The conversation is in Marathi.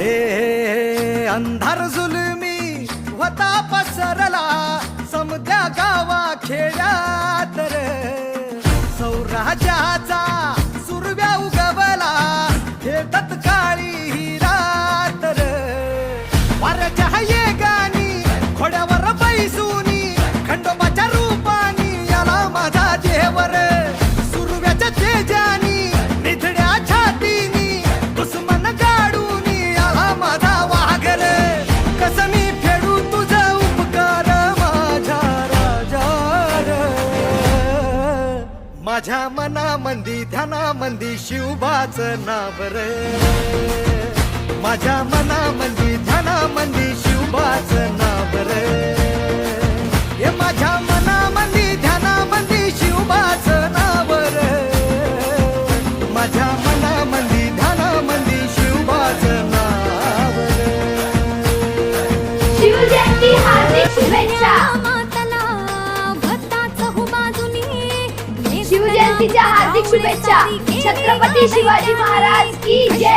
ए अंधार जुलमी होता पसरला. समद्या गावा खेड्यात सौराज्याचा सौराजाचा सुरव्या उगवला. हे तत्काळी ही रात माझ्या मनामंदी ध्यानामंदी शिवबाच नावर माझ्या मनामंदी ध्यानामंदी शिवबाच नावर हे माझ्या मनामंदी ध्यानामंदी शिवबाच नावर माझ्या मनामंदी ध्यानामंदी शिवबाच नावर शिवजयंती हार्दिक शुभेच्छा. शिवजयंतीच्या हार्दिक शुभेच्छा. छत्रपती शिवाजी महाराज की जय.